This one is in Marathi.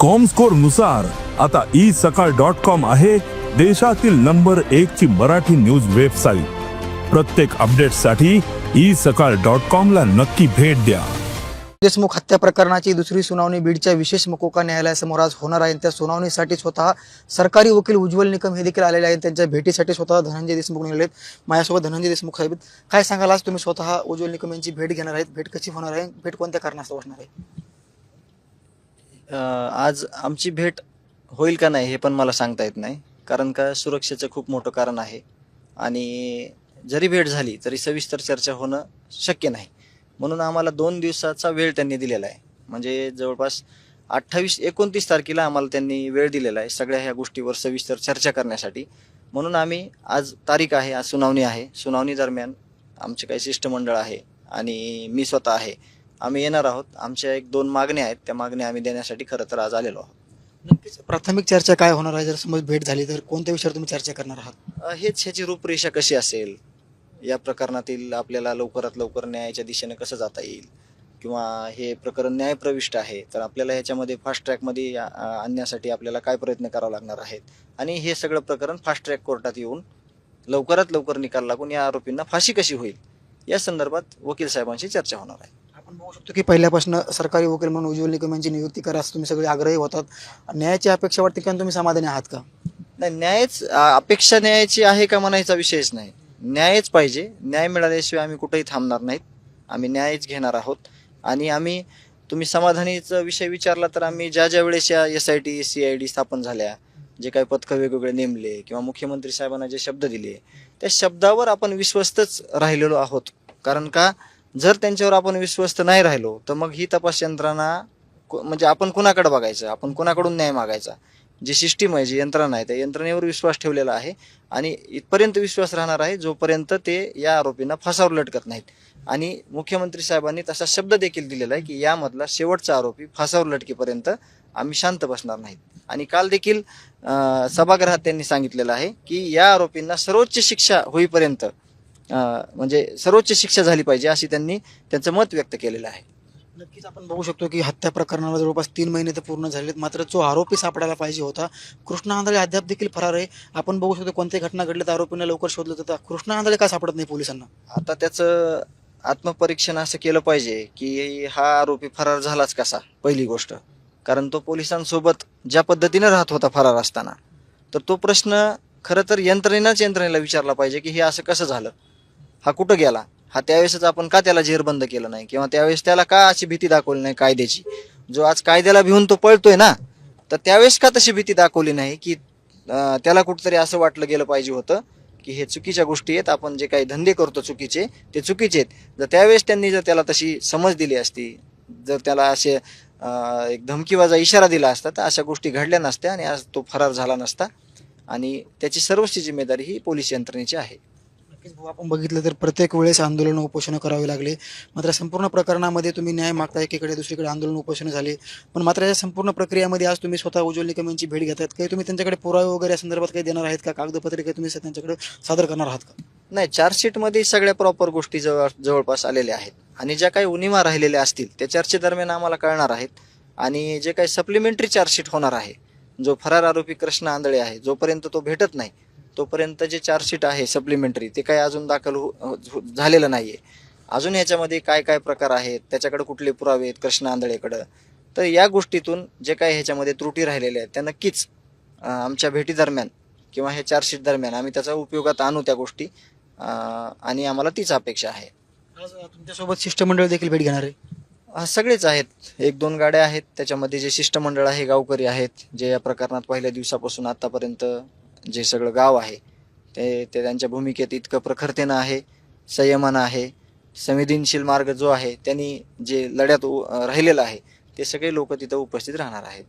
कॉमस्कोरनुसार आता ई सकाळ डॉट कॉम आहे देशातील नंबर एक ची मराठी न्यूज वेबसाईट प्रत्येक अपडेटसाठी ई सकाळ डॉट कॉम ला नक्की भेट द्या. देशमुख हत्या प्रकरणाची दुसरी सुनावणी बीडच्या विशेष मकोका न्यायालयासमोर आज होणार आहे. त्या सुनावणीसाठी स्वतः सरकारी वकील उज्ज्वल निकम हे देखील आलेले आहेत. त्यांच्या भेटीसाठी स्वतः धनंजय देशमुख निघाले आहेत. माझ्यासोबत धनंजय देशमुख साहेब काय सांगाल आज तुम्ही? स्वतः उज्ज्वल निकम यांची भेट घेणार आहेत. भेट कशी होणार आहे? भेट कोणत्या कारणास्तव असणार आहे? आज आमची भेट होईल का नाही हे पण मला सांगता येत नाही. कारण का सुरक्षेचं खूप मोठं कारण आहे. आणि जरी भेट झाली तरी सविस्तर चर्चा होणं शक्य नाही. म्हणून आम्हाला दोन दिवसाचा वेळ त्यांनी दिलेला आहे. म्हणजे जवळपास अठ्ठावीस एकोणतीस तारखेला आम्हाला त्यांनी वेळ दिलेला आहे सगळ्या ह्या गोष्टीवर सविस्तर चर्चा करण्यासाठी. म्हणून आम्ही आज तारीख आहे आज सुनावणी आहे. सुनावणी दरम्यान आमचे काही शिष्टमंडळ आहे आणि मी स्वतः आहे. आम्ही येणार आहोत. आमच्या एक दोन मागण्या आहेत. त्या मागण्या आम्ही देण्यासाठी खरं तर आज आलेलो आहोत. नक्कीच. प्राथमिक चर्चा काय होणार आहे? जर समज भेट झाली तर कोणत्या विषयावर तुम्ही चर्चा करणार आहात? अ, हेच ह्याची रूपरेषा कशी असेल? या प्रकरणातील आपल्याला लवकरात लवकर न्यायाच्या दिशेने कसं जाता येईल? किंवा हे प्रकरण न्यायप्रविष्ट आहे तर आपल्याला ह्याच्यामध्ये फास्ट ट्रॅकमध्ये आणण्यासाठी आपल्याला काय प्रयत्न करावे लागणार आहेत? आणि हे सगळं प्रकरण फास्ट ट्रॅक कोर्टात येऊन लवकरात लवकर निकाल लागून या आरोपींना फाशी कशी होईल? या संदर्भात वकील साहेबांशी चर्चा होणार आहे. आपण बघू शकतो की पहिल्यापासून सरकारी वकील म्हणून उज्ज्वल निकम यांची नियुक्ती करा तुम्ही सगळे आग्रही होतात. न्यायाची अपेक्षा वाटते की तुम्ही समाधानी आहात का? नाही न्यायच अपेक्षा न्यायाची आहे का म्हणायचा विषयच नाही. न्यायच पाहिजे. न्याय मिळाल्याशिवाय आम्ही कुठेही थांबणार नाहीत. आम्ही न्यायच घेणार आहोत. आणि आम्ही तुम्ही समाधानीचा विषय विचारला तर आम्ही ज्या ज्या वेळेस या S I T C I D स्थापन झाल्या जे काही पथकं वेगवेगळे नेमले किंवा मुख्यमंत्री साहेबांना जे शब्द दिले त्या शब्दावर आपण विश्वस्तच राहिलेलो आहोत. कारण का? जर त्यांच्यावर आपण विश्वस्त नाही राहिलो तर मग ही तपास यंत्रणा म्हणजे आपण कुणाकडे बघायचं? आपण कुणाकडून न्याय मागायचा? जी सिस्टीम आहे जी यंत्रणा आहे त्या यंत्रणेवर विश्वास ठेवलेला आहे आणि इथपर्यंत विश्वास राहणार आहे जोपर्यंत ते या आरोपींना फासावर लटकत नाहीत. आणि मुख्यमंत्री साहेबांनी तसा शब्द देखील दिलेला आहे की यामधला शेवटचा आरोपी फासावर लटकेपर्यंत आम्ही शांत बसणार नाहीत. आणि काल देखील सभागृहात त्यांनी सांगितलेलं आहे की या आरोपींना सर्वोच्च शिक्षा होईपर्यंत म्हणजे सर्वोच्च शिक्षा झाली पाहिजे अशी त्यांनी त्यांचं मत व्यक्त केलेलं आहे. नक्कीच आपण बघू शकतो की हत्या प्रकरणाला जवळपास तीन महिने तर पूर्ण झालेत. मात्र जो आरोपी सापडायला पाहिजे होता कृष्णा आंधळे अद्याप देखील फरार आहे. आपण बघू शकतो कोणत्या घटना घडल्या तर आरोपींना लवकर शोधलं जातं. कृष्णा आंधळे का सापडत नाही पोलिसांना? आता त्याचं आत्मपरीक्षण असं केलं पाहिजे की हा आरोपी फरार झालाच कसा? पहिली गोष्ट. कारण तो पोलिसांसोबत ज्या पद्धतीनं राहत होता फरार असताना तर तो प्रश्न खरं तर यंत्रणेनंच यंत्रणेला विचारला पाहिजे की हे असं कसं झालं? हा कुठं गेला? हा त्यावेळेसच आपण का त्याला जेरबंद केलं नाही? किंवा त्यावेळेस त्याला का अशी भीती दाखवली नाही कायद्याची? जो आज कायद्याला भिवून तो पळतोय ना तर त्यावेळेस का तशी भीती दाखवली नाही की त्याला कुठंतरी असं वाटलं गेलं पाहिजे होतं की हे चुकीच्या गोष्टी आहेत आपण जे काही धंदे करतो चुकीचे ते चुकीचे आहेत. जर त्यावेळेस त्यांनी जर त्याला तशी समज दिली असती जर त्याला असे एक धमकीवाजा इशारा दिला असता तर अशा गोष्टी घडल्या नसत्या आणि आज तो फरार झाला नसता. आणि त्याची सर्वस्वी जिम्मेदारी ही पोलीस यंत्रणेची आहे. नक्कीच भाऊ, आपण बघितलं तर प्रत्येक वेळेस आंदोलन उपोषण करावे लागले. मात्र संपूर्ण प्रकरणामध्ये तुम्ही न्याय मागता एकीकडे दुसरीकडे आंदोलन उपोषण झाले. पण मात्र या संपूर्ण प्रक्रियेमध्ये आज तुम्ही स्वतः उज्ज्वल निकम यांची भेट घेतात. काही तुम्ही त्यांच्याकडे पुरावे वगैरे या संदर्भात काही देणार आहेत का? कागदपत्रे काही तुम्ही त्यांच्याकडे सादर करणार आहात का? नाही चार्जशीटमध्ये सगळ्या प्रॉपर गोष्टी जवळ जवळपास आलेल्या आहेत. आणि ज्या काही उनिमा राहिलेल्या असतील त्या चर्चेदरम्यान आम्हाला कळणार आहेत. आणि जे काही सप्लिमेंटरी चार्जशीट होणार आहे जो फरार आरोपी कृष्ण आंधळे आहे जोपर्यंत तो भेटत नाही तोपर्यंत जे चार्जशीट आहे सप्लिमेंटरी ते काही अजून दाखल हो हो- झालेलं नाही आहे अजून याच्यामध्ये काय काय प्रकार आहेत त्याच्याकडे कुठले पुरावे आहेत कृष्ण आंधळेकडं? तर या गोष्टीतून जे काही ह्याच्यामध्ये त्रुटी राहिलेल्या आहेत त्या नक्कीच आमच्या भेटीदरम्यान किंवा ह्या चार्जशीट दरम्यान आम्ही त्याचा उपयोगात आणू त्या गोष्टी आणि आम्हाला तीच अपेक्षा आहे. तुमच्यासोबत शिष्टमंडळ देखील भेट घेणार आहे? हा, सगळेच आहेत. एक दोन गाड्या आहेत त्याच्यामध्ये जे शिष्टमंडळ आहे गावकरी आहेत जे या प्रकरणात पहिल्या दिवसापासून आतापर्यंत जे सगळं गाव आहे ते ते त्यांच्या भूमिकेत इतकं प्रखरतेनं आहे संयमानं आहे संवेदनशील मार्ग जो आहे त्यांनी जे लढ्यात उ- राहिलेला आहे ते सगळे लोक तिथं उपस्थित राहणार आहेत.